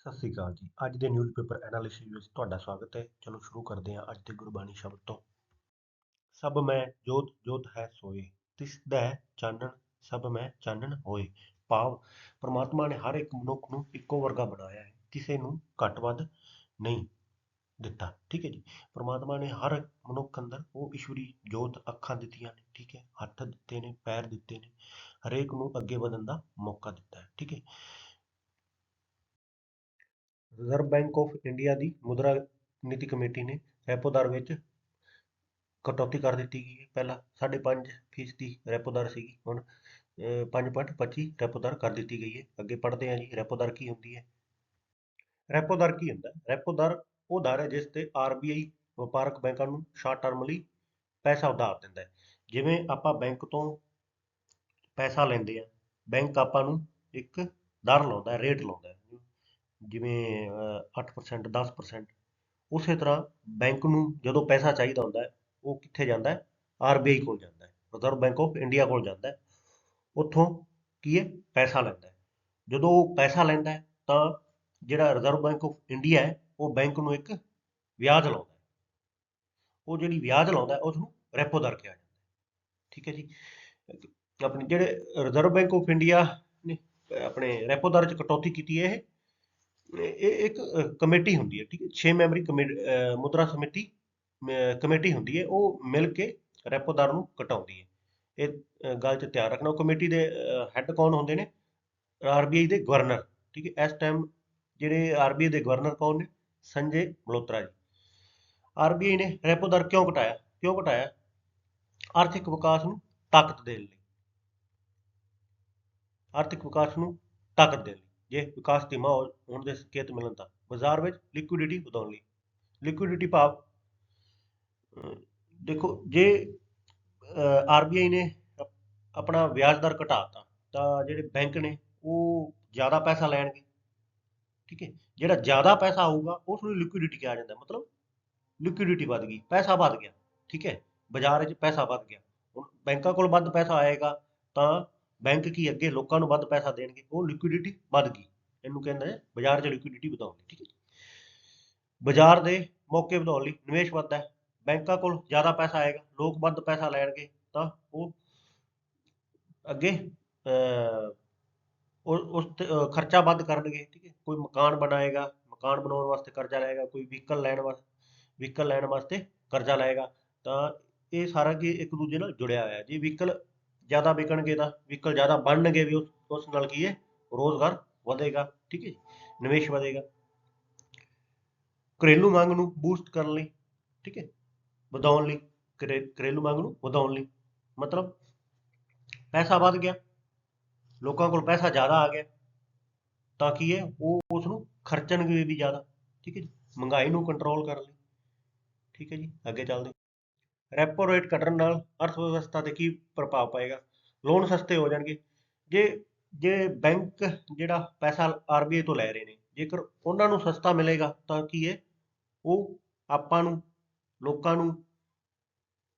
ਸਤਿ ਸ੍ਰੀ ਅਕਾਲ ਜੀ। ਅੱਜ ਦੇ ਨਿਊਜ਼ਪੇਪਰ ਐਨਾਲਿਸਿਸ ਵਿੱਚ ਤੁਹਾਡਾ ਸਵਾਗਤ ਹੈ। ਚਲੋ ਸ਼ੁਰੂ ਕਰਦੇ ਹਾਂ ਅੱਜ ਦੇ ਗੁਰਬਾਣੀ ਸ਼ਬਦ ਤੋਂ। ਸਭ ਮੈਂ ਜੋਤ ਜੋਤ ਹੈ ਸੋਏ। ਤਿਸ ਦਾ ਚਾਨਣ, ਸਭ ਮੈਂ ਚਾਨਣ ਹੋਏ। ਭਾਵ, ਪ੍ਰਮਾਤਮਾ ਨੇ ਹਰ ਇੱਕ ਮਨੁੱਖ ਨੂੰ ਇੱਕੋ ਵਰਗਾ ਬਣਾਇਆ ਹੈ। ਕਿਸੇ ਨੂੰ ਘੱਟ ਵੱਧ ਨਹੀਂ ਦਿੱਤਾ। ਠੀਕ ਹੈ ਜੀ। ਪ੍ਰਮਾਤਮਾ ਨੇ ਹਰ ਮਨੁੱਖ ਅੰਦਰ ਉਹ ਈਸ਼ਵਰੀ, ਜੋਤ, ਅੱਖਾਂ ਦਿੱਤੀਆਂ ਨੇ। ਠੀਕ ਹੈ। ਹੱਥ ਦਿੱਤੇ ਨੇ, ਪੈਰ ਦਿੱਤੇ ਨੇ। ਹਰੇਕ ਨੂੰ ਅੱਗੇ ਵਧਣ ਦਾ ਮੌਕਾ ਦਿੱਤਾ ਹੈ। ਠੀਕ ਹੈ। ਰਿਜ਼ਰਵ ਬੈਂਕ ਆਫ ਇੰਡੀਆ ਦੀ ਮੁਦਰਾ ਨੀਤੀ ਕਮੇਟੀ ਨੇ ਰੈਪੋ ਦਰ ਵਿੱਚ ਕਟੌਤੀ ਕਰ ਦਿੱਤੀ ਗਈ ਹੈ। ਪਹਿਲਾਂ 5.5 ਫੀਸ ਦੀ ਰੈਪੋ ਦਰ ਸੀਗੀ, ਹੁਣ 5.25 ਰੈਪੋ ਦਰ ਕਰ ਦਿੱਤੀ ਗਈ ਹੈ। ਅੱਗੇ ਪੜ੍ਹਦੇ ਹਾਂ ਜੀ ਰੈਪੋ ਦਰ ਕੀ ਹੁੰਦੀ ਹੈ? ਰੈਪੋ ਦਰ ਕੀ ਹੁੰਦਾ ਰੈਪੋ ਦਰ ਉਹ ਦਰ ਹੈ ਜਿਸ ਤੇ ਆਰਬੀਆਈ ਵਪਾਰਕ ਬੈਂਕਾਂ ਨੂੰ ਸ਼ਾਰਟ ਟਰਮ ਲਈ ਪੈਸਾ ਉਧਾਰ ਦਿੰਦਾ ਹੈ। ਜਿਵੇਂ ਆਪਾਂ ਬੈਂਕ ਤੋਂ ਪੈਸਾ ਲੈਂਦੇ ਆ ਬੈਂਕ ਆਪਾਂ ਨੂੰ ਇੱਕ ਦਰ ਲਾਉਂਦਾ ਰੇਟ ਲਾਉਂਦਾ ਹੈ। ਜਿਵੇਂ ਅਹ, 8% 10% ਉਸੇ ਤਰ੍ਹਾਂ ਬੈਂਕ ਨੂੰ ਜਦੋਂ ਪੈਸਾ ਚਾਹੀਦਾ ਹੁੰਦਾ ਹੈ ਉਹ ਕਿੱਥੇ ਜਾਂਦਾ ਹੈ? ਆਰਬੀਆਈ ਕੋਲ ਜਾਂਦਾ ਹੈ ਰਿਜ਼ਰਵ ਬੈਂਕ ਆਫ ਇੰਡੀਆ ਕੋਲ ਜਾਂਦਾ ਹੈ। ਉੱਥੋਂ ਕੀ ਹੈ? ਪੈਸਾ ਲੈਂਦਾ ਹੈ। ਜਦੋਂ ਉਹ ਪੈਸਾ ਲੈਂਦਾ ਹੈ ਤਾਂ ਜਿਹੜਾ ਰਿਜ਼ਰਵ ਬੈਂਕ ਆਫ ਇੰਡੀਆ ਹੈ ਉਹ ਬੈਂਕ ਨੂੰ ਇੱਕ ਵਿਆਜ ਲਾਉਂਦਾ ਹੈ। ਉਹ ਜਿਹੜੀ ਵਿਆਜ ਲਾਉਂਦਾ ਹੈ ਉਸ ਨੂੰ ਰੈਪੋ ਦਰ ਕਿਹਾ ਜਾਂਦਾ ਹੈ। ਠੀਕ ਹੈ ਜੀ? ਆਪਣੇ ਜਿਹੜੇ ਰਿਜ਼ਰਵ ਬੈਂਕ ਆਫ ਇੰਡੀਆ ਨੇ ਆਪਣੇ ਰੈਪੋ ਦਰ ਚ ਕਟੌਤੀ ਕੀਤੀ ਹੈ ਇਹ ਇਹ ਇੱਕ ਕਮੇਟੀ ਹੁੰਦੀ ਹੈ, ਠੀਕ ਹੈ? 6 ਮੈਂਬਰੀ ਕਮੇ- ਮੁਦਰਾ ਸਮਿਤੀ ਕਮੇਟੀ ਹੁੰਦੀ ਹੈ, ਉਹ ਮਿਲ ਕੇ ਰੈਪੋ ਦਰ ਨੂੰ ਘਟਾਉਂਦੀ ਹੈ। ਇਹ ਗੱਲ 'ਚ ਧਿਆਨ ਰੱਖਣਾ, ਉਹ ਕਮੇਟੀ ਦੇ ਹੈੱਡ ਕੌਣ ਹੁੰਦੇ ਨੇ? ਆਰਬੀਆਈ ਦੇ ਗਵਰਨਰ ਠੀਕ ਹੈ? ਇਸ ਟਾਈਮ ਜਿਹੜੇ ਆਰਬੀਆਈ ਦੇ ਗਵਰਨਰ ਕੌਣ ਨੇ? ਸੰਜੇ ਮਲਹੋਤਰਾ ਜੀ। ਆਰਬੀਆਈ ਨੇ ਰੈਪੋ ਦਰ ਕਿਉਂ ਘਟਾਇਆ ਕਿਉਂ ਘਟਾਇਆ ਆਰਥਿਕ ਵਿਕਾਸ ਨੂੰ ਤਾਕਤ ਦੇਣ ਲਈ। ਆਰਥਿਕ ਵਿਕਾਸ ਨੂੰ ਤਾਕਤ ਦੇਣ ਲਈ। ਜੇ ਵਿਕਾਸ ਦੀ ਹੋਣ ਦੇ ਸੰਕੇਤ ਮਿਲਣ ਤਾਂ ਬਾਜ਼ਾਰ ਵਿੱਚ ਲਿਕੁਇਡਿਟੀ ਵਧਾਉਣ ਲਈ। ਲਿਕੁਇਡਿਟੀ ਭਾਵ ਦੇਖੋ, ਜੇ ਆਰਬੀਆਈ ਨੇ ਆਪਣਾ ਵਿਆਜ ਦਰ ਘਟਾਤਾ, ਤਾਂ ਜਿਹੜੇ ਬੈਂਕ ਨੇ ਉਹ ਜ਼ਿਆਦਾ ਪੈਸਾ ਲੈਣਗੇ। ਠੀਕ ਹੈ? ਜਿਹੜਾ ਜ਼ਿਆਦਾ ਪੈਸਾ ਆਊਗਾ ਉਸ ਨੂੰ ਲਿਕੁਇਡਿਟੀ ਕਿਹਾ ਜਾਂਦਾ। ਮਤਲਬ ਲਿਕੁਇਡਿਟੀ ਵੱਧ ਗਈ, ਪੈਸਾ ਵੱਧ ਗਿਆ। ਠੀਕ ਹੈ? ਬਾਜ਼ਾਰ ਵਿੱਚ ਪੈਸਾ ਵੱਧ ਗਿਆ। ਹੁਣ ਬੈਂਕਾਂ ਕੋਲ ਵੱਧ ਪੈਸਾ ਆਏਗਾ, ਤਾਂ ਬੈਂਕ ਕੀ ਅੱਗੇ ਲੋਕਾਂ ਨੂੰ ਵੱਧ ਪੈਸਾ ਦੇਣਗੇ ਉਹ ਲਿਕੁਇਡਿਟੀ ਵੱਧ ਗਈ। ਇਹਨੂੰ ਕਹਿੰਦੇ ਬਾਜ਼ਾਰ 'ਚ ਲਿਕੁਇਡਿਟੀ ਵਧਾਉਣ ਠੀਕ ਹੈ ਬਾਜ਼ਾਰ ਦੇ ਮੌਕੇ ਵਧਾਉਣ ਲਈ ਨਿਵੇਸ਼ ਵੱਧਦਾ ਹੈ ਬੈਂਕਾਂ ਕੋਲ ਜ਼ਿਆਦਾ ਪੈਸਾ ਆਏਗਾ ਲੋਕ ਵੱਧ ਪੈਸਾ ਲੈਣਗੇ ਤਾਂ ਉਹ ਅੱਗੇ ਅਹ, ਉਸ ਖਰਚਾ ਵੱਧ ਕਰਨਗੇ ਠੀਕ ਹੈ। ਕੋਈ ਮਕਾਨ ਬਣਾਏਗਾ ਮਕਾਨ ਬਣਾਉਣ ਵਾਸਤੇ ਕਰਜ਼ਾ ਲਏਗਾ ਕੋਈ ਵਹੀਕਲ ਲੈਣ ਵਾਸਤੇ ਵਹੀਕਲ ਲੈਣ ਵਾਸਤੇ ਕਰਜ਼ਾ ਲਏਗਾ ਤਾਂ ਇਹ ਸਾਰਾ ਕੀ ਇੱਕ ਦੂਜੇ ਨਾਲ ਜੁੜਿਆ ਹੋਇਆ ਜੇ ਵਹੀਕਲ ਜ਼ਿਆਦਾ ਵਿਕਣਗੇ ਤਾਂ ਵਹੀਕਲ ਜ਼ਿਆਦਾ ਬਣਨਗੇ ਵੀ ਉਸ ਨਾਲ ਕੀ ਹੈ, ਰੋਜ਼ਗਾਰ ਵਧੇਗਾ, ਠੀਕ ਹੈ ਜੀ, ਨਿਵੇਸ਼ ਵਧੇਗਾ। ਘਰੇਲੂ ਮੰਗ ਨੂੰ ਬੂਸਟ ਕਰਨ ਲਈ, ਠੀਕ ਹੈ, ਵਧਾਉਣ ਲਈ, ਘਰੇ- ਘਰੇਲੂ ਮੰਗ ਨੂੰ ਵਧਾਉਣ ਲਈ, ਮਤਲਬ ਪੈਸਾ ਵੱਧ ਗਿਆ, ਲੋਕਾਂ ਕੋਲ ਪੈਸਾ ਜ਼ਿਆਦਾ ਆ ਗਿਆ, ਤਾਂ ਕੀ ਹੈ, ਉਹ ਉਸ ਨੂੰ ਖਰਚਣਗੇ ਵੀ ਜ਼ਿਆਦਾ, ਠੀਕ ਹੈ ਜੀ, ਮਹਿੰਗਾਈ ਨੂੰ ਕੰਟਰੋਲ ਕਰਨ ਲਈ, ਠੀਕ ਹੈ ਜੀ, ਅੱਗੇ ਚੱਲਦੇ ਰੈਪੋ ਰੇਟ ਘਟਣ ਨਾਲ ਅਰਥ ਵਿਵਸਥਾ ਤੇ ਕੀ ਪ੍ਰਭਾਵ ਪਾਏਗਾ? ਲੋਨ ਸਸਤੇ ਹੋ ਜਾਣਗੇ। ਜੇ ਜੇ ਬੈਂਕ ਜਿਹੜਾ ਪੈਸਾ ਆਰਬੀਆਈ ਤੋਂ ਲੈ ਰਹੇ ਨੇ, ਜੇਕਰ ਉਹਨਾਂ ਨੂੰ ਸਸਤਾ ਮਿਲੇਗਾ, ਤਾਂ ਕੀ ਹੈ ਉਹ ਆਪਾਂ ਨੂੰ, ਲੋਕਾਂ ਨੂੰ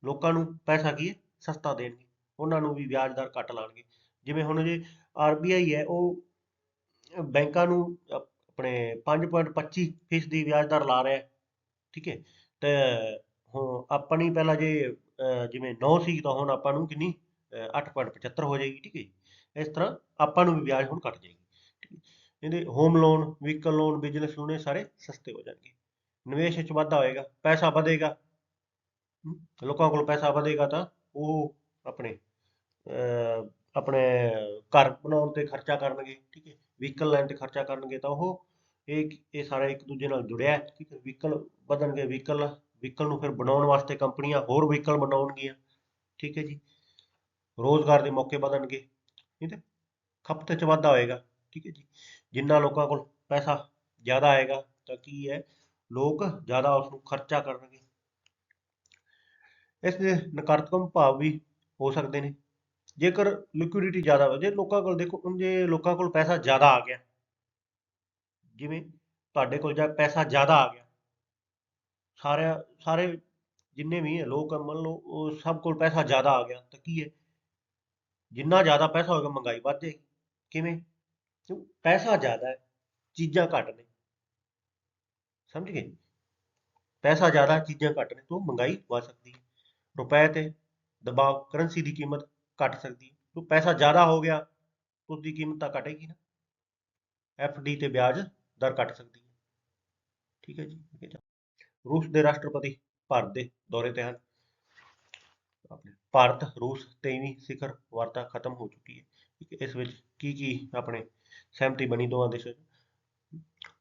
ਲੋਕਾਂ ਨੂੰ ਪੈਸਾ ਕੀ ਹੈ ਸਸਤਾ ਦੇਣਗੇ। ਉਹਨਾਂ ਨੂੰ ਵੀ ਵਿਆਜ ਦਰ ਘੱਟ ਲਾਣਗੇ ਜਿਵੇਂ ਹੁਣ ਜੇ ਆਰਬੀਆਈ ਹੈ ਉਹ ਬੈਂਕਾਂ ਨੂੰ ਅਪ- ਆਪਣੇ 5.25 ਫੀਸਦੀ ਵਿਆਜ ਦਰ ਲਾ ਰਿਹਾ। ਠੀਕ ਹੈ ਤੇ ਹੁਣ ਆਪਣੀ ਪਹਿਲਾਂ ਜੇ ਅਹ, ਜਿਵੇਂ 9 ਸੀ ਤਾਂ ਹੁਣ ਆਪਾਂ ਨੂੰ ਕਿੰਨੀ? 8.75 ਹੋ ਜਾਏਗੀ ਠੀਕ ਹੈ ਇਸ ਤਰ੍ਹਾਂ ਆਪਾਂ ਨੂੰ ਵੀ ਵਿਆਜ ਹੁਣ ਘਟ ਜਾਏਗੀ ਇਹਦੇ home loan vehicle loan business loan ਇਹ ਸਾਰੇ ਸਸਤੇ ਹੋ ਜਾਣਗੇ। ਨਿਵੇਸ਼ ਵਿੱਚ ਵਾਧਾ ਹੋਏਗਾ ਪੈਸਾ ਵਧੇਗਾ। ਲੋਕਾਂ ਕੋਲ ਪੈਸਾ ਵਧੇਗਾ ਤਾਂ ਉਹ ਆਪਣੇ ਅਹ, ਆਪਣੇ ਘਰ ਬਣਾਉਣ ਤੇ ਖਰਚਾ ਕਰਨਗੇ ਠੀਕ ਹੈ। ਵਹੀਕਲ ਲੈਣ ਤੇ ਖਰਚਾ ਕਰਨਗੇ ਤਾਂ ਉਹ ਇਹ ਇਹ ਸਾਰਾ ਇੱਕ ਦੂਜੇ ਨਾਲ ਜੁੜਿਆ ਠੀਕ ਹੈ। ਵਹੀਕਲ ਵਧਣਗੇ ਵਹੀਕਲ ਵਹੀਕਲ ਨੂੰ ਫਿਰ ਬਣਾਉਣ ਵਾਸਤੇ ਕੰਪਨੀਆਂ ਹੋਰ ਵਹੀਕਲ ਬਣਾਉਣਗੀਆਂ। ਠੀਕ ਹੈ ਜੀ। ਰੋਜ਼ਗਾਰ ਦੇ ਮੌਕੇ ਵਧਣਗੇ। ਠੀਕ ਹੈ। ਖਪਤ 'ਚ ਵਾਧਾ ਹੋਏਗਾ। ਠੀਕ ਹੈ ਜੀ। ਜਿੰਨਾ ਲੋਕਾਂ ਕੋਲ ਪੈਸਾ ਜ਼ਿਆਦਾ ਆਏਗਾ, ਤਾਂ ਕੀ ਹੈ? ਲੋਕ ਜ਼ਿਆਦਾ ਉਸ ਨੂੰ ਖਰਚਾ ਕਰਨਗੇ। ਇਸ ਦੇ ਨਕਾਰਾਤਮਕ ਭਾਵ ਵੀ ਹੋ ਸਕਦੇ ਨੇ। ਜੇਕਰ ਲਿਕੁਇਡਿਟੀ ਜ਼ਿਆਦਾ ਹੋਵੇ ਜੇ ਲੋਕਾਂ ਕੋਲ ਦੇਖੋ ਜੇ ਲੋਕਾਂ ਕੋਲ ਪੈਸਾ ਜ਼ਿਆਦਾ ਆ ਗਿਆ। ਜਿਵੇਂ ਤੁਹਾਡੇ ਕੋਲ ਜਾਂ ਪੈਸਾ ਜ਼ਿਆਦਾ ਆ ਗਿਆ। ਸਾਰਿਆਂ ਸਾਰੇ ਜਿੰਨੇ ਵੀ ਹੈ ਲੋਕ ਆ, ਮੰਨ ਲਓ ਉਹ ਸਭ ਕੋਲ ਪੈਸਾ ਜ਼ਿਆਦਾ ਆ ਗਿਆ ਤਾਂ ਕੀ ਹੈ ਜਿੰਨਾ ਜ਼ਿਆਦਾ ਪੈਸਾ ਹੋਏਗਾ ਮਹਿੰਗਾਈ ਵੱਧ ਜਾਏਗੀ ਕਿਵੇਂ ਕਿਉਂ ਪੈਸਾ ਜ਼ਿਆਦਾ ਹੈ ਚੀਜ਼ਾਂ ਘੱਟ ਨੇ ਸਮਝ ਗਏ ਪੈਸਾ ਜ਼ਿਆਦਾ ਚੀਜ਼ਾਂ ਘੱਟ ਨੇ ਤਾਂ ਮਹਿੰਗਾਈ ਵੱਧ ਸਕਦੀ ਹੈ ਰੁਪਏ ਤੇ ਦਬਾਅ ਕਰੰਸੀ ਦੀ ਕੀਮਤ ਘਟ ਸਕਦੀ ਹੈ ਜੋ ਪੈਸਾ ਜ਼ਿਆਦਾ ਹੋ ਗਿਆ ਉਸ ਦੀ ਕੀਮਤ ਤਾਂ ਘਟੇਗੀ ਨਾ ਐਫ ਡੀ ਤੇ ਵਿਆਜ ਦਰ ਘਟ ਸਕਦੀ ਹੈ ਠੀਕ ਹੈ ਜੀ ਅੱਗੇ ਚੱਲ। ਰੂਸ ਦੇ ਰਾਸ਼ਟਰਪਤੀ ਭਾਰਤ ਦੇ ਦੌਰੇ ਤੇ ਹਨ। ਆਪਣੇ ਭਾਰਤ, ਰੂਸ 23ਵੀਂ ਸਿਖਰ ਵਾਰਤਾ ਖਤਮ ਹੋ ਚੁੱਕੀ ਹੈ। ਇਸ ਵਿੱਚ ਕੀ ਕੀ ਆਪਣੇ ਸਹਿਮਤੀ ਬਣੀ ਦੋਵਾਂ ਦੇਸ਼ਾਂ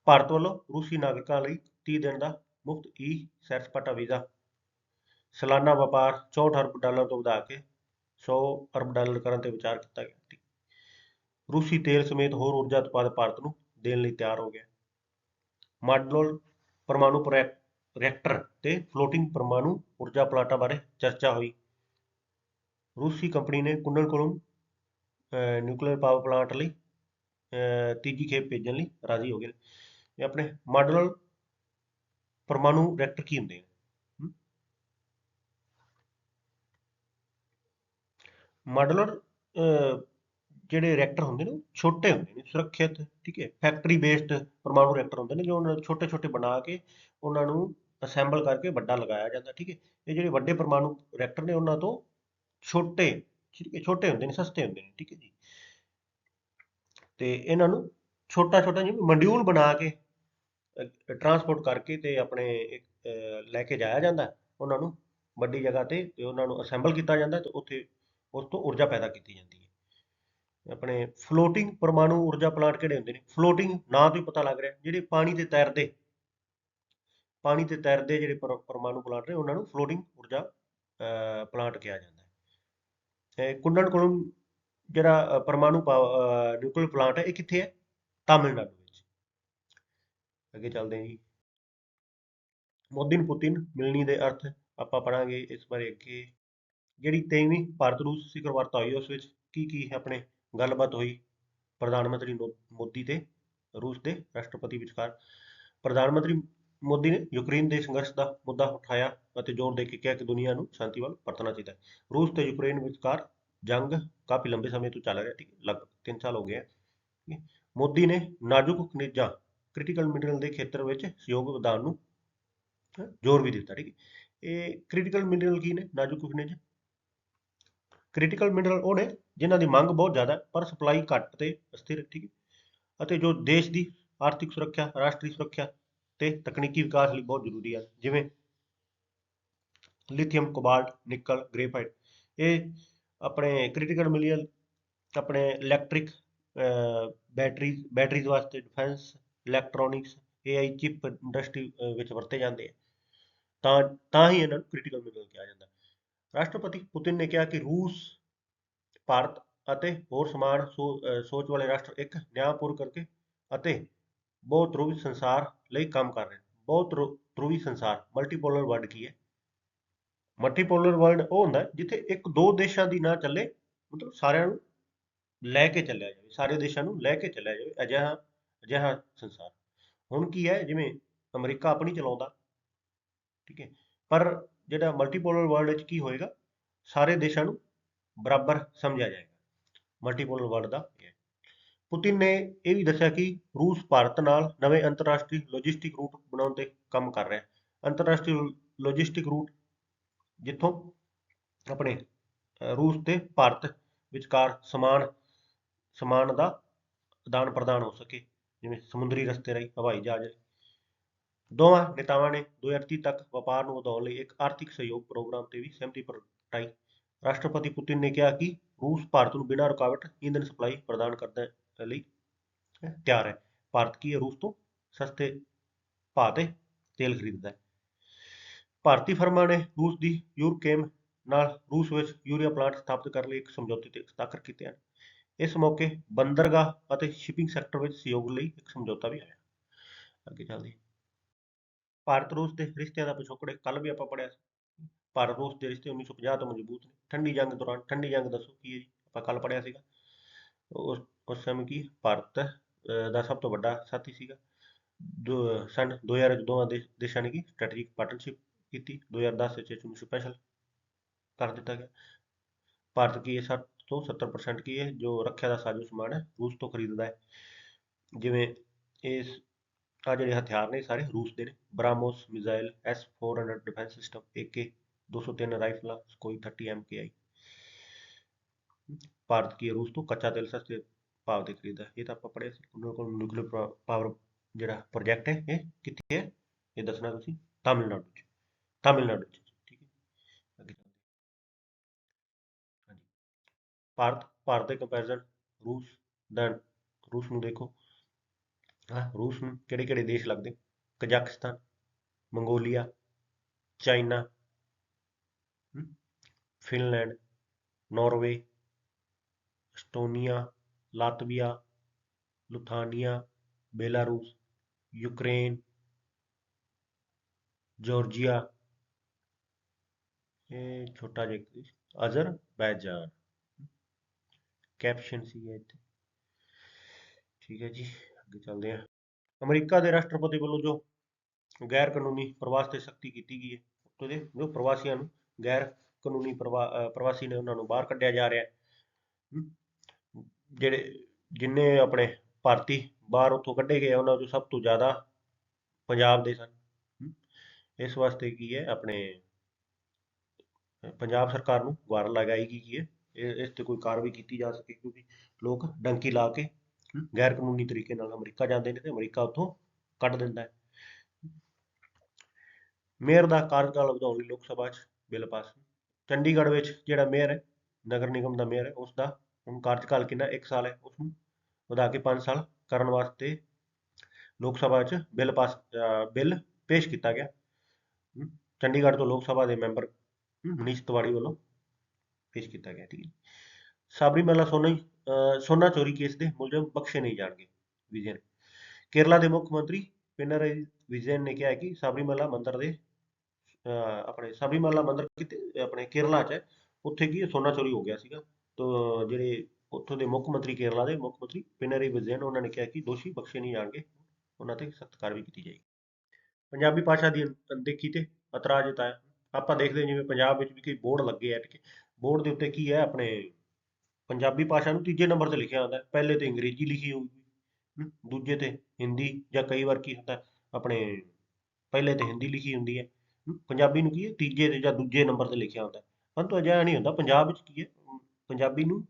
ਭਾਰਤ ਵੱਲੋਂ ਰੂਸੀ ਨਾਗਰਿਕਾਂ ਲਈ 30 ਦਿਨ ਦਾ ਮੁਫਤ ਈ ਸੈਰ ਸਪਾਟਾ ਵੀਜ਼ਾ। ਸਾਲਾਨਾ ਵਪਾਰ 64 ਅਰਬ ਡਾਲਰ ਤੋਂ ਵਧਾ ਕੇ 100 ਅਰਬ ਡਾਲਰ ਕਰਨ ਤੇ ਵਿਚਾਰ ਕੀਤਾ ਗਿਆ ਰੂਸੀ ਤੇਲ ਸਮੇਤ ਹੋਰ ਊਰਜਾ ਉਤਪਾਦ ਭਾਰਤ ਨੂੰ ਦੇਣ ਲਈ ਤਿਆਰ ਹੋ ਗਿਆ। ਮਾਡਲੋਲ ਪਰਮਾਣੂ ਪ੍ਰੋਜੈਕ- ਰਿਐਕਟਰ ਤੇ ਫਲੋਟਿੰਗ ਪਰਮਾਣੂ ਊਰਜਾ ਪਲਾਂਟਾਂ ਬਾਰੇ ਚਰਚਾ ਹੋਈ। ਰੂਸੀ ਕੰਪਨੀ ਨੇ ਕੁੰਡਨਕੁਲਮ ਨਿਊਕਲੀਅਰ ਪਾਵਰ ਪਲਾਂਟ ਲਈ ਅਹ, ਤੀਜੀ ਖੇਪ ਭੇਜਣ ਲਈ ਰਾਜ਼ੀ ਹੋ ਗਏ ਇਹ ਆਪਣੇ ਮਾਡਲ ਪਰਮਾਣੂ ਰਿਐਕਟਰ ਕੀ ਹੁੰਦੇ ਨੇ ਮਾਡੂਲਰ ਜਿਹੜੇ ਰਿਐਕਟਰ ਹੁੰਦੇ ਨੇ ਉਹ ਛੋਟੇ ਹੁੰਦੇ ਨੇ ਸੁਰੱਖਿਅਤ ਠੀਕ ਹੈ। ਫੈਕਟਰੀ ਬੇਸਡ ਪਰਮਾਣੂ ਰਿਐਕਟਰ ਹੁੰਦੇ ਨੇ ਜੋ ਉਹਨਾਂ ਨੂੰ ਛੋਟੇ ਛੋਟੇ ਬਣਾ ਕੇ ਉਹਨਾਂ ਨੂੰ ਅਸੈਂਬਲ ਕਰਕੇ ਵੱਡਾ ਲਗਾਇਆ ਜਾਂਦਾ, ਠੀਕ ਹੈ। ਇਹ ਜਿਹੜੇ ਵੱਡੇ ਪਰਮਾਣੂ ਰਿਐਕਟਰ ਨੇ ਉਹਨਾਂ ਤੋਂ ਛੋਟੇ, ਠੀਕ ਹੈ, ਛੋਟੇ ਹੁੰਦੇ ਨੇ, ਸਸਤੇ ਹੁੰਦੇ ਨੇ, ਠੀਕ ਹੈ ਜੀ। ਤੇ ਇਹਨਾਂ ਨੂੰ ਛੋਟਾ ਛੋਟਾ ਜਿਵੇਂ ਮੋਡਿਊਲ ਬਣਾ ਕੇ ਟਰਾਂਸਪੋਰਟ ਕਰਕੇ ਤੇ ਆਪਣੇ ਲੈ ਕੇ ਜਾਇਆ ਜਾਂਦਾ, ਉਹਨਾਂ ਨੂੰ ਵੱਡੀ ਜਗ੍ਹਾ ਤੇ ਤੇ ਉਹਨਾਂ ਨੂੰ ਅਸੈਂਬਲ ਕੀਤਾ ਜਾਂਦਾ ਹੈ ਤੇ ਉੱਥੇ ਉਸ ਤੋਂ ਊਰਜਾ ਪੈਦਾ ਕੀਤੀ ਜਾਂਦੀ ਹੈ। ਆਪਣੇ ਫਲੋਟਿੰਗ ਪਰਮਾਣੂ ਊਰਜਾ ਪਲਾਂਟ ਕਿਹੜੇ ਹੁੰਦੇ ਨੇ? ਫਲੋਟਿੰਗ ਨਾਂ ਤੋਂ ਹੀ ਪਤਾ ਲੱਗ ਰਿਹਾ, ਜਿਹੜੇ ਪਾਣੀ ਤੇ ਤੈਰਦੇ ਪਾਣੀ ਤੇ ਤੈਰਦੇ ਜਿਹੜੇ ਪਰਮਾਣੂ ਪਲਾਂਟ ਨੇ, ਉਹਨਾਂ ਨੂੰ ਫਲੋਟਿੰਗ ਊਰਜਾ ਪਲਾਂਟ ਕਿਹਾ ਜਾਂਦਾ ਹੈ। ਇਹ ਕੁੰਡਨਕੁਲਮ ਜਿਹੜਾ ਪਰਮਾਣੂ ਨਿਊਕਲੀਅਰ ਪਲਾਂਟ ਹੈ, ਇਹ ਕਿੱਥੇ ਹੈ? ਤਾਮਿਲਨਾਡੂ ਵਿੱਚ। ਅੱਗੇ ਚੱਲਦੇ ਹਾਂ ਜੀ। ਮੋਦੀ ਪੁਤਿਨ ਮਿਲਣੀ ਦੇ ਅਰਥ ਆਪਾਂ ਪੜਾਂਗੇ ਇਸ ਬਾਰੇ ਅੱਗੇ। ਜਿਹੜੀ 23ਵੀਂ ਭਾਰਤ ਰੂਸ ਸਿਖਰ ਵਾਰਤਾ ਹੋਈ, ਉਸ ਵਿੱਚ ਕੀ ਕੀ ਆਪਣੇ ਗੱਲਬਾਤ ਹੋਈ? ਪ੍ਰਧਾਨ ਮੰਤਰੀ ਮੋਦੀ ਤੇ ਰੂਸ ਦੇ ਰਾਸ਼ਟਰਪਤੀ ਵਿਚਕਾਰ। ਪ੍ਰਧਾਨ ਮੰਤਰੀ ਮੋਦੀ ਨੇ ਯੂਕਰੇਨ ਦੇ ਸੰਘਰਸ਼ ਦਾ ਮੁੱਦਾ ਉਠਾਇਆ ਅਤੇ ਜ਼ੋਰ ਦੇ ਕੇ ਕਿਹਾ ਕਿ ਦੁਨੀਆ ਨੂੰ ਸ਼ਾਂਤੀ ਵੱਲ ਪਰਤਣਾ ਚਾਹੀਦਾ ਹੈ। ਰੂਸ ਤੇ ਯੂਕਰੇਨ ਵਿਚਕਾਰ ਜੰਗ ਕਾਫੀ ਲੰਬੇ ਸਮੇਂ ਤੋਂ ਚੱਲ ਰਿਹਾ ਠੀਕ ਹੈ ਲਗਭਗ 3 ਸਾਲ ਹੋ ਗਏ ਹੈ। ਮੋਦੀ ਨੇ ਨਾਜ਼ੁਕ ਖਣਿਜਾਂ ਕ੍ਰਿਟੀਕਲ ਮਿਨਰਲ ਦੇ ਖੇਤਰ ਵਿੱਚ ਸਹਿਯੋਗ ਵਧਾਉਣ ਨੂੰ ਜ਼ੋਰ ਵੀ ਦਿੱਤਾ, ਠੀਕ ਹੈ। ਇਹ ਕ੍ਰਿਟੀਕਲ ਮਿਨਰਲ ਕੀ ਨੇ? ਨਾਜ਼ੁਕ ਖਣਿਜ। ਕ੍ਰਿਟੀਕਲ ਮਿਨਰਲ ਉਹ ਨੇ ਜਿਨ੍ਹਾਂ ਦੀ ਮੰਗ ਬਹੁਤ ਜ਼ਿਆਦਾ ਪਰ ਸਪਲਾਈ ਘੱਟ ਤੇ ਅਸਥਿਰ ਠੀਕ ਹੈ। ਅਤੇ ਜੋ ਦੇਸ਼ ਦੀ ਆਰਥਿਕ ਸੁਰੱਖਿਆ, ਰਾਸ਼ਟਰੀ ਸੁਰੱਖਿਆ ਤੇ ਤਕਨੀਕੀ ਵਿਕਾਸ ਲਈ ਬਹੁਤ ਜ਼ਰੂਰੀ ਹੈ ਜਿਵੇਂ ਲਿਥੀਅਮ ਕੋਬਾਲਟ ਨਿਕਲ ਗ੍ਰੇਫਾਈਟ ਇਹ ਆਪਣੇ ਕ੍ਰਿਟੀਕਲ ਮਿਨਰਲ ਆਪਣੇ ਇਲੈਕਟ੍ਰਿਕ ਬੈਟਰੀ ਬੈਟਰੀਜ਼ ਵਾਸਤੇ defence electronics AI chip industry ਵਿੱਚ ਵਰਤੇ ਜਾਂਦੇ ਆ। ਤਾਂ ਤਾਂ ਹੀ ਇਹਨਾਂ ਨੂੰ ਕ੍ਰਿਟੀਕਲ ਮਿਨਰਲ ਕਿਹਾ ਜਾਂਦਾ। ਰਾਸ਼ਟਰਪਤੀ ਪੁਤਿਨ ਨੇ ਕਿਹਾ ਕਿ ਰੂਸ, ਭਾਰਤ ਅਤੇ ਹੋਰ ਸਮਾਨ ਸੋ- ਸੋਚ ਵਾਲੇ ਰਾਸ਼ਟਰ ਇੱਕ ਨਿਆਂਪੂਰ ਕਰਕੇ ਅਤੇ ਬਹੁਤ ਧਰੁਵੀ ਸੰਸਾਰ ਲਈ ਕੰਮ ਕਰ ਰਹੇ। ਬਹੁਤ ਧਰੁ- ਧਰੁਵੀ ਸੰਸਾਰ ਮਲਟੀਪੋਲਰ ਵਰਲਡ ਕੀ ਹੈ? ਮਲਟੀਪੋਲਰ ਵਰਲਡ ਉਹ ਹੁੰਦਾ ਜਿੱਥੇ ਇੱਕ ਦੋ ਦੇਸ਼ਾਂ ਦੀ ਨਾ ਚੱਲੇ, ਮਤਲਬ ਸਾਰਿਆਂ ਨੂੰ ਲੈ ਕੇ ਚੱਲਿਆ ਜਾਵੇ, ਸਾਰੇ ਦੇਸ਼ਾਂ ਨੂੰ ਲੈ ਕੇ ਚੱਲਿਆ ਜਾਵੇ ਅਜਿਹਾ ਅਜਿਹਾ ਸੰਸਾਰ। ਹੁਣ ਕੀ ਹੈ, ਜਿਵੇਂ ਅਮਰੀਕਾ ਆਪਣੀ ਚਲਾਉਂਦਾ, ਠੀਕ ਹੈ, ਪਰ ਜਿਹੜਾ ਮਲਟੀਪੋਲਰ ਵਰਲਡ ਵਿੱਚ ਕੀ ਹੋਏਗਾ, ਸਾਰੇ ਦੇਸ਼ਾਂ ਨੂੰ ਬਰਾਬਰ ਸਮਝਿਆ ਜਾਏਗਾ। ਮਲਟੀਪੋਲਰ ਵਰਲਡ ਦਾ ਇਹ ਪੁਤਿਨ ਨੇ ਇਹ ਵੀ ਦੱਸਿਆ ਕਿ ਰੂਸ ਭਾਰਤ ਨਾਲ ਨਵੇਂ ਅੰਤਰਰਾਸ਼ਟਰੀ ਲੌਜਿਸਟਿਕ ਰੂਟ ਬਣਾਉਣ ਤੇ ਕੰਮ ਕਰ ਰਿਹਾ ਹੈ। ਅੰਤਰਰਾਸ਼ਟਰੀ ਲੌਜਿਸਟਿਕ ਰੂਟ ਜਿੱਥੋਂ ਆਪਣੇ ਰੂਸ ਤੇ ਭਾਰਤ ਵਿਚਕਾਰ ਸਮਾਨ ਸਮਾਨ ਦਾ ਆਦਾਨ ਪ੍ਰਦਾਨ ਹੋ ਸਕੇ, ਜਿਵੇਂ ਸਮੁੰਦਰੀ ਰਸਤੇ ਰਾਹੀਂ ਹਵਾਈ ਜਹਾਜ਼ ਦੋਵਾਂ ਨੇਤਾਵਾਂ ਨੇ 2030 ਤੱਕ ਵਪਾਰ ਨੂੰ ਵਧਾਉਣ ਲਈ ਇੱਕ ਆਰਥਿਕ ਸਹਿਯੋਗ ਪ੍ਰੋਗਰਾਮ ਤੇ ਵੀ ਸਹਿਮਤੀ ਪ੍ਰਗਟਾਈ। ਰਾਸ਼ਟਰਪਤੀ ਪੁਤਿਨ ਨੇ ਕਿਹਾ ਕਿ ਰੂਸ ਭਾਰਤ ਨੂੰ ਬਿਨਾਂ ਰੁਕਾਵਟ ਈਂਧਨ ਸਪਲਾਈ ਪ੍ਰਦਾਨ ਕਰਦਾ ਹੈ। ਲਈ ਤਿਆਰ ਹੈ। ਭਾਰਤ ਕੀ ਹੈ? ਰੂਸ ਤੋਂ ਸਸਤੇ ਭਾਅ ਤੇ ਤੇਲ ਖਰੀਦਦਾ ਹੈ। ਭਾਰਤੀ ਫਰਮਾਂ ਨੇ ਰੂਸ ਦੀ ਯੂਰਕੇਮ ਨਾਲ ਰੂਸ ਵਿੱਚ ਯੂਰੀਆ ਪਲਾਂਟ ਸਥਾਪਿਤ ਕਰਨ ਲਈ ਇੱਕ ਸਮਝੌਤੇ ਤੇ ਹਸਤਾਖਰ ਕੀਤੇ ਹਨ। ਇਸ ਮੌਕੇ ਬੰਦਰਗਾਹ ਅਤੇ ਸ਼ਿਪਿੰਗ ਸੈਕਟਰ ਵਿੱਚ ਸਹਿਯੋਗ ਲਈ ਇੱਕ ਸਮਝੌਤਾ ਵੀ ਹੋਇਆ ਅੱਗੇ ਚੱਲਦੇ ਭਾਰਤ ਰੂਸ ਦੇ ਰਿਸ਼ਤਿਆਂ ਦਾ ਪਿਛੋਕੜ ਕੱਲ ਵੀ ਆਪਾਂ ਪੜਿਆ ਸੀ। ਭਾਰਤ ਰੂਸ ਦੇ ਰਿਸ਼ਤੇ 1950 ਤੋਂ ਮਜ਼ਬੂਤ ਨੇ। ਠੰਡੀ ਜੰਗ ਦੌਰਾਨ, ਠੰਡੀ ਜੰਗ ਦੱਸੋ ਕੀ ਹੈ ਜੀ? ਆਪਾਂ ਕੱਲ ਪੜਿਆ ਸੀਗਾ। ਉਸ ਉਸ ਸਮੇਂ ਕੀ ਭਾਰਤ ਦਾ ਸਭ ਤੋਂ ਵੱਡਾ ਸਾਥੀ ਸੀਗਾ। ਦੋ, ਸਨ 2000 ਵਿੱਚ ਦੇਸ਼ਾਂ ਨੇ ਕੀ ਸਟ੍ਰੈਟੇਜਿਕ ਪਾਰਟਨਰਸ਼ਿਪ ਕੀਤੀ। 2010 ਵਿੱਚ ਇਸ ਨੂੰ ਸਪੈਸ਼ਲ ਕਰ ਦਿੱਤਾ ਗਿਆ। ਭਾਰਤ ਕੀ ਇਹ 60 ਤੋਂ 70% ਕੀ ਹੈ ਜੋ ਰੱਖਿਆ ਦਾ ਸਾਜੋ ਸਮਾਨ ਹੈ, ਰੂਸ ਤੋਂ ਖਰੀਦਦਾ ਹੈ। ਜਿਵੇਂ ਇਸ ਆ ਜਿਹੜੇ ਹਥਿਆਰ ਨੇ ਸਾਰੇ ਰੂਸ ਦੇ ਨੇ। BrahMos missile, S 400 defence system AK 203 ਰਾਈਫਲਾਂ ਕੋਈ 30 MKI ਭਾਰਤ ਕੀ ਰੂਸ ਤੋਂ ਕੱਚਾ ਤੇਲ ਸਸਤੇ ਭਾਅ ਤੇ ਖਰੀਦਾ ਇਹ ਤਾਂ ਆਪਾਂ ਪੜ੍ਹਿਆ ਸੀ। ਉਹਨਾਂ ਕੋਲ ਨਿਊਕਲੀਅਰ ਪਾਵਰ ਜਿਹੜਾ ਪ੍ਰੋਜੈਕਟ ਹੈ, ਇਹ ਕਿੱਥੇ ਹੈ? ਇਹ ਦੱਸਣਾ ਤੁਸੀਂ? ਤਾਮਿਲਨਾਡੂ ਚ। ਤਾਮਿਲਨਾਡੂ ਚ, ਠੀਕ ਹੈ। ਅੱਗੇ ਚੱਲਦੇ ਹਾਂਜੀ। ਭਾਰਤ ਭਾਰਤ ਦੇ ਕੰਪੈਰੀਜ਼ਨ ਰੂਸ ਦਾ ਰੂਸ ਨੂੰ ਦੇਖੋ। ਹਾਂ ਰੂਸ ਨੂੰ ਕਿਹੜੇ ਕਿਹੜੇ ਦੇਸ਼ ਲੱਗਦੇ? Kazakhstan Mongolia, China Finland, Norway Estonia, Latvia Lithuania Belarus, Ukraine, Georgia, ਇਹ ਛੋਟਾ ਜਿਹਾ ਇੱਕ ਦੇਸ਼ ਅਜ਼ਰਬੈਜਾਨ। ਕੈਪਸ਼ਨ ਸੀ ਇੱਥੇ। ਠੀਕ ਹੈ ਜੀ, ਅੱਗੇ ਚੱਲਦੇ ਹਾਂ। ਅਮਰੀਕਾ ਦੇ ਰਾਸ਼ਟਰਪਤੀ ਵੱਲੋਂ ਜੋ ਗੈਰ ਕਾਨੂੰਨੀ ਪ੍ਰਵਾਸ ਤੇ ਸਖਤੀ ਕੀਤੀ ਗਈ ਹੈ, ਉੱਥੋਂ ਜੋ ਪ੍ਰਵਾਸੀਆਂ ਨੂੰ ਗੈਰ ਕਾਨੂੰਨੀ ਪ੍ਰਵਾ ਪ੍ਰਵਾਸੀ ਨੇ ਉਹਨਾਂ ਨੂੰ ਬਾਹਰ ਕੱਢਿਆ ਜਾ ਰਿਹਾ ਹੈ ਜਿਹੜੇ ਜਿੰਨੇ ਆਪਣੇ ਭਾਰਤੀ ਬਾਹਰ ਉੱਥੋਂ ਕੱਢੇ ਗਏ ਉਹਨਾਂ ਚੋਂ ਸਭ ਤੋਂ ਜ਼ਿਆਦਾ ਪੰਜਾਬ ਦੇ ਸਨ। ਇਸ ਵਾਸਤੇ ਕੀ ਹੈ, ਆਪਣੇ ਪੰਜਾਬ ਸਰਕਾਰ ਨੂੰ ਗੁਹਾਰ ਲਗਾਈ ਗਈ ਹੈ। ਇਸ ਤੇ ਕੋਈ ਕਾਰਵਾਈ ਕੀਤੀ ਜਾ ਸਕੇ, ਕਿਉਂਕਿ ਲੋਕ ਡੰਕੀ ਲਾ ਕੇ ਗੈਰ ਕਾਨੂੰਨੀ ਤਰੀਕੇ ਨਾਲ ਅਮਰੀਕਾ ਜਾਂਦੇ ਨੇ ਤੇ ਅਮਰੀਕਾ ਉੱਥੋਂ ਕੱਢ ਦਿੰਦਾ ਹੈ। ਮੇਅਰ ਦਾ ਕਾਰਜਕਾਲ ਵਧਾਉਣ ਲਈ ਲੋਕ ਸਭਾ 'ਚ ਬਿੱਲ ਪਾਸ। ਚੰਡੀਗੜ੍ਹ ਵਿੱਚ ਜਿਹੜਾ ਮੇਅਰ ਹੈ, ਨਗਰ ਨਿਗਮ ਦਾ ਮੇਅਰ ਹੈ ਉਸ ਦਾ ਹੁਣ ਕਾਰਜਕਾਲ ਕਿੰਨਾ 1 ਸਾਲ ਹੈ ਉਸ ਨੂੰ ਵਧਾ ਕੇ 5 ਸਾਲ ਕਰਨ ਵਾਸਤੇ ਲੋਕ ਸਭਾ 'ਚ ਬਿੱਲ ਪਾਸ ਬਿੱਲ ਪੇਸ਼ ਕੀਤਾ ਗਿਆ। ਚੰਡੀਗੜ੍ਹ ਤੋਂ ਲੋਕ ਸਭਾ ਦੇ ਮੈਂਬਰ ਮਨੀਸ਼ ਤਿਵਾੜੀ ਵੱਲੋਂ ਪੇਸ਼ ਕੀਤਾ ਗਿਆ, ਠੀਕ ਹੈ ਸਾਬਰੀਮਾਲਾ ਸੋਨਾ ਸੋਨਾ ਚੋਰੀ ਕੇਸ ਦੇ ਮੁਲਜ਼ਮ ਬਖਸ਼ੇ ਨਹੀਂ ਜਾਣਗੇ ਵਿਜੇ ਕੇਰਲਾ ਦੇ ਮੁੱਖ ਮੰਤਰੀ ਪਿਨਰਾਈ ਵਿਜੈਨ ਨੇ ਕਿਹਾ ਹੈ ਕਿ ਸਾਬਰੀਮਾਲਾ ਮੰਦਿਰ ਦੇ, ਅਹ ਆਪਣੇ ਸਾਬਰੀਮਾਲਾ ਮੰਦਿਰ ਕਿਤੇ, ਆਪਣੇ ਕੇਰਲਾ 'ਚ ਹੈ, ਉੱਥੇ ਕੀ ਸੋਨਾ ਚੋਰੀ ਹੋ ਗਿਆ ਸੀਗਾ। ਜਿਹੜੇ ਉੱਥੋਂ ਦੇ ਮੁੱਖ ਮੰਤਰੀ ਕੇਰਲਾ ਦੇ ਮੁੱਖ ਮੰਤਰੀ ਪਿਨਰਾਈ ਵਿਜੈਨ ਉਹਨਾਂ ਨੇ ਕਿਹਾ ਕਿ ਦੋਸ਼ੀ ਬਖਸ਼ੇ ਨਹੀਂ ਜਾਣਗੇ, ਉਹਨਾਂ ਤੇ ਸਖਤ ਕਾਰਵਾਈ ਕੀਤੀ ਜਾਏਗੀ। ਪੰਜਾਬੀ ਭਾਸ਼ਾ ਦੀ ਅਣਦੇਖੀ ਤੇ ਇਤਰਾਜ਼ ਜਤਾਇਆ ਆਪਾਂ ਦੇਖਦੇ ਹਾਂ, ਜਿਵੇਂ ਪੰਜਾਬ ਵਿੱਚ ਵੀ ਕਈ ਬੋਰਡ ਲੱਗੇ ਆ, ਠੀਕ ਬੋਰਡ ਦੇ ਉੱਤੇ ਕੀ ਹੈ, ਆਪਣੇ ਪੰਜਾਬੀ ਭਾਸ਼ਾ ਨੂੰ ਤੀਜੇ ਨੰਬਰ ਤੇ ਲਿਖਿਆ ਹੁੰਦਾ ਪਹਿਲੇ ਤੇ ਅੰਗਰੇਜ਼ੀ ਲਿਖੀ ਹੋਊਗੀ ਦੂਜੇ ਤੇ ਹਿੰਦੀ ਜਾਂ ਕਈ ਵਾਰ ਕੀ ਹੁੰਦਾ, ਆਪਣੇ ਪਹਿਲੇ ਤੇ ਹਿੰਦੀ ਲਿਖੀ ਹੁੰਦੀ ਹੈ। ਪੰਜਾਬੀ ਨੂੰ ਕੀ ਹੈ, ਤੀਜੇ ਤੇ ਜਾਂ ਦੂਜੇ ਨੰਬਰ ਤੇ ਲਿਖਿਆ ਹੁੰਦਾ ਪਰੰਤੂ ਅਜਿਹਾ ਨਹੀਂ ਹੁੰਦਾ, ਪੰਜਾਬ ਵਿੱਚ ਕੀ ਹੈ ਪੰਜਾਬੀ ਨੂੰ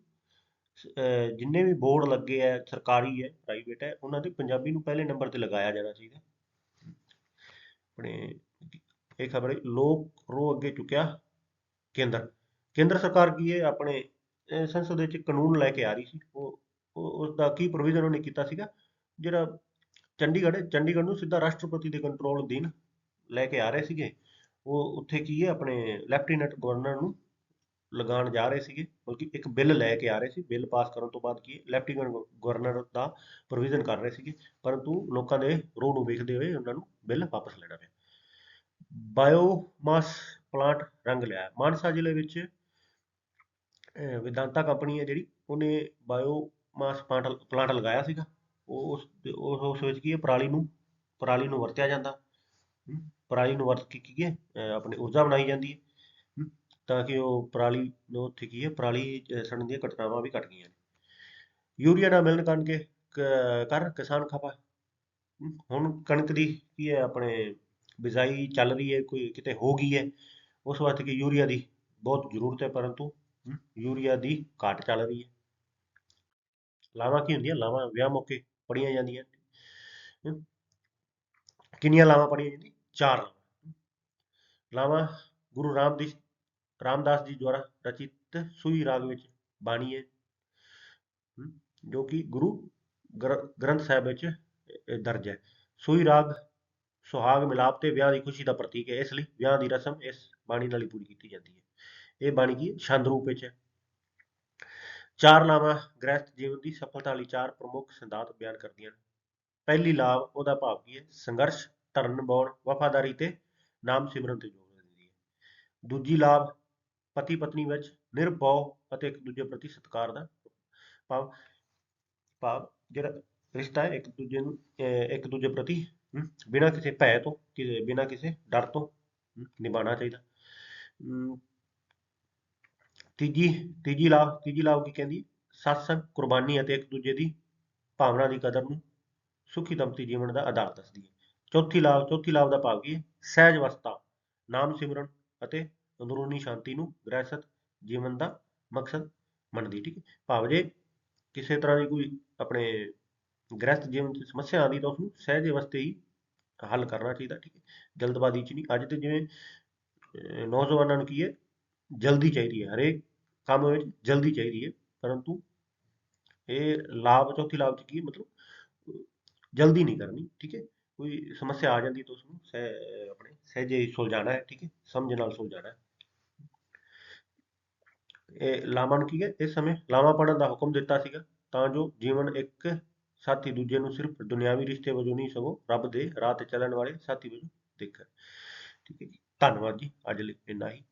ਜਿੰਨੇ ਵੀ ਬੋਰਡ ਲੱਗੇ ਆ, ਸਰਕਾਰੀ ਹੈ ਪ੍ਰਾਈਵੇਟ ਹੈ, ਉਹਨਾਂ ਦੇ ਪੰਜਾਬੀ ਨੂੰ ਪਹਿਲੇ ਨੰਬਰ ਤੇ ਲਗਾਇਆ ਜਾਣਾ ਚਾਹੀਦਾ। ਆਪਣੇ ਇਹ ਖਬਰ ਲੋਕ ਰੋ ਅੱਗੇ ਚੁੱਕਿਆ ਕੇਂਦਰ। ਕੇਂਦਰ ਸਰਕਾਰ ਕੀ ਹੈ, ਆਪਣੇ ਸੰਸਦ ਵਿੱਚ ਕਾਨੂੰਨ ਲੈ ਕੇ ਆ ਰਹੀ ਸੀ। ਉਹ ਉਸ ਦਾ ਕੀ ਪ੍ਰੋਵੀਜ਼ਨ ਉਹਨੇ ਕੀਤਾ ਸੀਗਾ? ਜਿਹੜਾ ਚੰਡੀਗੜ੍ਹ ਚੰਡੀਗੜ੍ਹ ਨੂੰ ਸਿੱਧਾ ਰਾਸ਼ਟਰਪਤੀ ਦੇ ਕੰਟਰੋਲ ਅਧੀਨ ਲੈ ਕੇ ਆ ਰਹੇ ਸੀਗੇ। ਉਹ ਉੱਥੇ ਕੀ ਹੈ, ਆਪਣੇ ਲੈਫਟੀਨੈਂਟ ਗਵਰਨਰ ਨੂੰ ਲਗਾਉਣ ਜਾ ਰਹੇ ਸੀਗੇ, ਬਲਕਿ ਇੱਕ ਬਿੱਲ ਲੈ ਕੇ ਆ ਰਹੇ ਸੀ, ਬਿੱਲ ਪਾਸ ਕਰਨ ਤੋਂ ਬਾਅਦ ਕੀ ਲੈਫਟੀਨੈਂਟ ਗਵਰਨਰ ਦਾ ਪ੍ਰੋਵੀਜ਼ਨ ਕਰ ਰਹੇ ਸੀਗੇ, ਪਰੰਤੂ ਲੋਕਾਂ ਦੇ ਰੋਹ ਨੂੰ ਵੇਖਦੇ ਹੋਏ ਉਹਨਾਂ ਨੂੰ ਬਿੱਲ ਵਾਪਸ ਲੈਣਾ ਪਿਆ। ਬਾਇਓਮਾਸ ਪਲਾਂਟ ਰੰਗ ਲਿਆ। ਮਾਨਸਾ ਜ਼ਿਲ੍ਹੇ ਵਿੱਚ, ਅਹ ਵਿਦਾਂਤਾ ਕੰਪਨੀ ਹੈ ਜਿਹੜੀ, ਉਹਨੇ ਬਾਇਓਮਾਸ ਪਲਾਂਟ ਪਲਾਂਟ ਲਗਾਇਆ ਸੀਗਾ। ਉਹ ਉਸ ਉਸ ਵਿੱਚ ਕੀ ਹੈ, ਪਰਾਲੀ ਨੂੰ ਪਰਾਲੀ ਨੂੰ ਵਰਤਿਆ ਜਾਂਦਾ। ਪਰਾਲੀ ਨੂੰ ਵਰਤ ਕੇ ਕੀ ਹੈ, ਅਹ ਆਪਣੇ ਊਰਜਾ ਬਣਾਈ ਜਾਂਦੀ ਹੈ। ਤਾਂ ਕਿ ਉਹ ਪਰਾਲੀ ਨੂੰ ਉੱਥੇ ਕੀ ਹੈ, ਪਰਾਲੀ ਸੜਨ ਦੀਆਂ ਘਟਨਾਵਾਂ ਵੀ ਘਟ ਗਈਆਂ ਨੇ। ਯੂਰੀਆ ਨਾ ਮਿਲਣ ਕਰਕੇ ਕਰ ਕਿਸਾਨ ਖਪਾ। ਹੁਣ ਕਣਕ ਦੀ ਕੀ ਹੈ, ਆਪਣੇ ਬਿਜਾਈ ਚੱਲ ਰਹੀ ਹੈ, ਕੋਈ ਕਿਤੇ ਹੋ ਗਈ ਹੈ, ਉਸ ਵਾਸਤੇ ਕਿ ਯੂਰੀਆ ਦੀ ਬਹੁਤ ਜ਼ਰੂਰਤ ਹੈ, ਪਰੰਤੂ ਯੂਰੀਆ ਦੀ ਘਾਟ ਚੱਲ ਰਹੀ ਹੈ। ਲਾਵਾਂ ਕੀ ਹੁੰਦੀਆਂ? ਲਾਵਾਂ ਵਿਆਹ ਮੌਕੇ ਪੜੀਆਂ ਜਾਂਦੀਆਂ ਕਿੰਨੀਆਂ ਲਾਵਾਂ ਪੜੀਆਂ ਜਾਂਦੀਆਂ? ਚਾਰ ਲਾਵਾਂ। ਲਾਵਾਂ ਗੁਰੂ ਰਾਮਦਾਸ ਰਾਮਦਾਸ ਜੀ ਦੁਆਰਾ ਰਚਿਤ ਸੂਈ ਰਾਗ ਵਿੱਚ ਬਾਣੀ ਹੈ ਜੋ ਕਿ ਗੁਰੂ ਗ੍ਰੰਥ ਸਾਹਿਬ ਵਿੱਚ ਦਰਜ ਹੈ। ਸੂਈ ਰਾਗ ਸੁਹਾਗ ਮਿਲਾਪ ਤੇ ਵਿਆਹ ਦੀ ਖੁਸ਼ੀ ਦਾ ਪ੍ਰਤੀਕ ਹੈ, ਇਸ ਲਈ ਵਿਆਹ ਦੀ ਰਸਮ ਇਸ ਬਾਣੀ ਨਾਲ ਹੀ ਪੂਰੀ ਕੀਤੀ ਜਾਂਦੀ ਹੈ। ਇਹ ਬਾਣੀ ਕੀ ਛੰਦ ਰੂਪ ਵਿੱਚ ਹੈ। ਚਾਰ ਲਾਵਾਂ ਗ੍ਰਸਥ ਜੀਵਨ ਦੀ ਸਫਲਤਾ ਲਈ ਚਾਰ ਪ੍ਰਮੁੱਖ ਸਿਧਾਂਤ ਬਿਆਨ ਕਰਦੀਆਂ ਨੇ ਪਹਿਲੀ ਲਾਭ ਉਹਦਾ ਭਾਵ ਕੀ ਹੈ? ਸੰਘਰਸ਼, ਧਰਨ ਨਿਭਾਉਣ ਵਫਾਦਾਰੀ ਤੇ ਨਾਮ ਸਿਮਰਨ ਤੇ ਜ਼ੋਰ ਦਿੰਦੀ ਹੈ। ਦੂਜੀ ਲਾਭ ਪਤੀ ਪਤਨੀ ਵਿੱਚ ਨਿਰਭਉ ਅਤੇ ਇੱਕ ਦੂਜੇ ਪ੍ਰਤੀ ਸਤਿਕਾਰ ਦਾ ਭਾਵ ਭਾਵ ਜਿਹੜਾ ਰਿਸ਼ਤਾ ਹੈ ਇੱਕ ਦੂਜੇ ਨੂੰ ਇੱਕ ਦੂਜੇ ਪ੍ਰਤੀ ਬਿਨਾਂ ਕਿਸੇ ਭੈ ਤੋਂ ਬਿਨਾਂ ਕਿਸੇ ਡਰ ਤੋਂ ਹਮ, ਚਾਹੀਦਾ। ਤੀਜੀ ਤੀਜੀ ਲਾਭ ਤੀਜੀ ਲਾਭ ਕੀ ਕਹਿੰਦੀ ਸਤਸੰਗ ਕੁਰਬਾਨੀ ਅਤੇ ਇੱਕ ਦੂਜੇ ਦੀ ਭਾਵਨਾ ਦੀ ਕਦਰ ਨੂੰ ਸੁਖੀ ਦੰਪਤੀ ਜੀਵਨ ਦਾ ਆਧਾਰ ਦੱਸਦੀ ਹੈ। ਚੌਥੀ ਲਾਭ ਚੌਥੀ ਲਾਭ ਦਾ ਭਾਵ ਕੀ ਹੈ? ਸਹਿਜ ਅਵਸਥਾ ਨਾਮ ਸਿਮਰਨ ਅਤੇ ਅੰਦਰੂਨੀ ਸ਼ਾਂਤੀ ਨੂੰ ਗ੍ਰਹਿਸਥ ਜੀਵਨ ਦਾ ਮਕਸਦ ਮੰਨਦੀ ਠੀਕ ਹੈ। ਭਾਵ ਜੇ ਕਿਸੇ ਤਰ੍ਹਾਂ ਦੀ ਕੋਈ ਆਪਣੇ ਗ੍ਰਹਿਸਥ ਜੀਵਨ 'ਚ ਸਮੱਸਿਆ ਆਉਂਦੀ ਤਾਂ ਉਸਨੂੰ ਸਹਿਜ ਅਵਸਥੇ ਹੀ ਹੱਲ ਕਰਨਾ ਚਾਹੀਦਾ, ਠੀਕ ਹੈ। ਜਲਦਬਾਜ਼ੀ 'ਚ ਨਹੀਂ, ਅੱਜ ਤੇ ਜਿਵੇਂ ਨੌਜਵਾਨਾਂ ਨੂੰ ਕੀ ਹੈ? ਜਲਦੀ ਚਾਹੀਦੀ ਹੈ, ਹਰੇਕ ਕੰਮ ਵਿੱਚ ਜਲਦੀ ਚਾਹੀਦੀ ਹੈ। ਪਰੰਤੂ ਇਹ ਲਾਭ, ਚੌਥੀ ਲਾਭ 'ਚ ਕੀ ਹੈ? ਮਤਲਬ ਜਲਦੀ ਨਹੀਂ ਕਰਨੀ, ਠੀਕ ਹੈ। ਕੋਈ ਸਮੱਸਿਆ ਆ ਜਾਂਦੀ ਤਾਂ ਉਸਨੂੰ ਸਹਿ, ਆਪਣੇ ਸਹਿਜੇ ਹੀ ਸੁਲਝਾਉਣਾ ਹੈ, ਠੀਕ ਹੈ। ਸਮਝ ਨਾਲ ਸੁਲਝਾਉਣਾ ਹੈ। ਇਹ ਲਾਵਾਂ ਕੀ ਹੈ? ਇਸ ਸਮੇਂ ਲਾਵਾਂ ਪੜਨ ਦਾ ਹੁਕਮ ਦਿੱਤਾ ਸੀਗਾ, ਤਾਂ ਜੋ ਜੀਵਨ ਇੱਕ ਸਾਥੀ ਦੂਜੇ ਨੂੰ ਸਿਰਫ ਦੁਨਿਆਵੀ ਰਿਸ਼ਤੇ ਵਜੋਂ ਨਹੀਂ ਸਗੋਂ ਰੱਬ ਦੇ ਰਾਹ ਤੇ ਚੱਲਣ ਵਾਲੇ ਸਾਥੀ ਵਜੋਂ ਦੇਖਣ। ਠੀਕ ਹੈ ਜੀ। ਧੰਨਵਾਦ ਜੀ। ਅੱਜ ਲਈ ਇੰਨਾ ਹੀ।